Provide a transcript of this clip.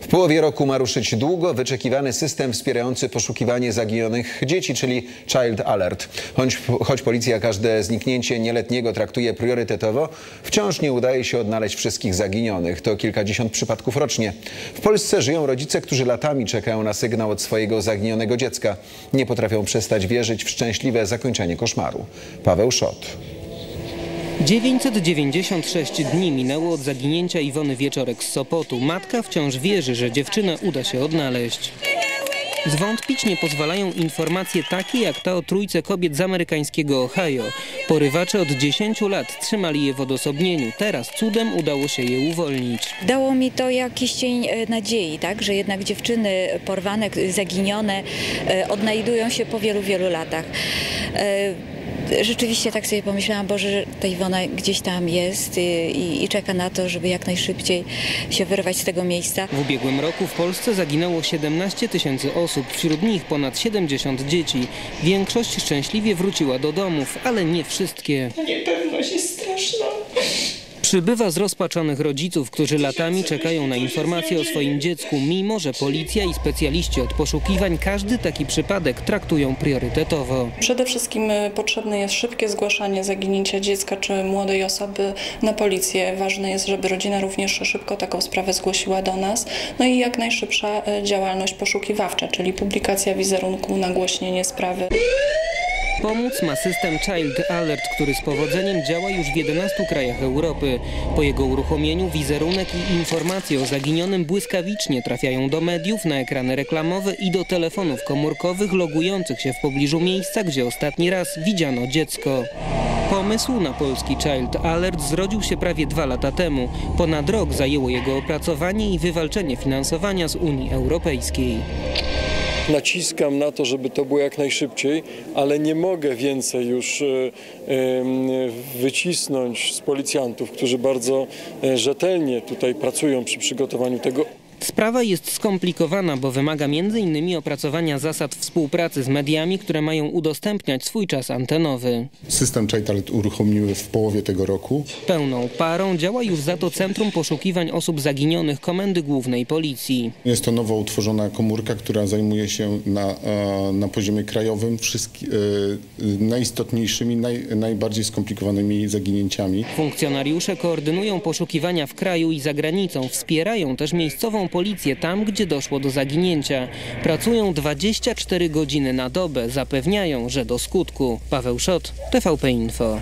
W połowie roku ma ruszyć długo wyczekiwany system wspierający poszukiwanie zaginionych dzieci, czyli Child Alert. Choć, choć policja każde zniknięcie nieletniego traktuje priorytetowo, wciąż nie udaje się odnaleźć wszystkich zaginionych. To kilkadziesiąt przypadków rocznie. W Polsce żyją rodzice, którzy latami czekają na sygnał od swojego zaginionego dziecka. Nie potrafią przestać wierzyć w szczęśliwe zakończenie koszmaru. Paweł Szot. 996 dni minęło od zaginięcia Iwony Wieczorek z Sopotu. Matka wciąż wierzy, że dziewczynę uda się odnaleźć. Zwątpić nie pozwalają informacje takie jak ta o trójce kobiet z amerykańskiego Ohio. Porywacze od 10 lat trzymali je w odosobnieniu. Teraz cudem udało się je uwolnić. Dało mi to jakiś cień e, nadziei, tak, że jednak dziewczyny porwane, zaginione e, odnajdują się po wielu, wielu latach. Rzeczywiście tak sobie pomyślałam, Boże, ta Iwona gdzieś tam jest i, i czeka na to, żeby jak najszybciej się wyrwać z tego miejsca. W ubiegłym roku w Polsce zaginęło 17 tysięcy osób, wśród nich ponad 70 dzieci. Większość szczęśliwie wróciła do domów, ale nie wszystkie. Niepewność jest straszna. Przybywa zrozpaczonych rodziców, którzy latami czekają na informacje o swoim dziecku, mimo że policja i specjaliści od poszukiwań każdy taki przypadek traktują priorytetowo. Przede wszystkim e, potrzebne jest szybkie zgłaszanie zaginięcia dziecka czy młodej osoby na policję. Ważne jest, żeby rodzina również szybko taką sprawę zgłosiła do nas. No i jak najszybsza e, działalność poszukiwawcza, czyli publikacja wizerunku, nagłośnienie sprawy. Pomóc ma system Child Alert, który z powodzeniem działa już w 11 krajach Europy. Po jego uruchomieniu wizerunek i informacje o zaginionym błyskawicznie trafiają do mediów, na ekrany reklamowe i do telefonów komórkowych logujących się w pobliżu miejsca, gdzie ostatni raz widziano dziecko. Pomysł na polski Child Alert zrodził się prawie dwa lata temu. Ponad rok zajęło jego opracowanie i wywalczenie finansowania z Unii Europejskiej naciskam na to, żeby to było jak najszybciej, ale nie mogę więcej już e, wycisnąć z policjantów, którzy bardzo e, rzetelnie tutaj pracują przy przygotowaniu tego. Sprawa jest skomplikowana, bo wymaga m.in. opracowania zasad współpracy z mediami, które mają udostępniać swój czas antenowy. System Chaitalent uruchomiły w połowie tego roku. Pełną parą działa już za to Centrum Poszukiwań Osób Zaginionych Komendy Głównej Policji. Jest to nowo utworzona komórka, która zajmuje się na, e, na poziomie krajowym wszystkimi najistotniejszymi, naj, najbardziej skomplikowanymi zaginięciami. Funkcjonariusze koordynują poszukiwania w kraju i za granicą, wspierają też miejscową policję tam, gdzie doszło do zaginięcia. Pracują 24 godziny na dobę, zapewniają, że do skutku. Paweł Szot, TVP Info.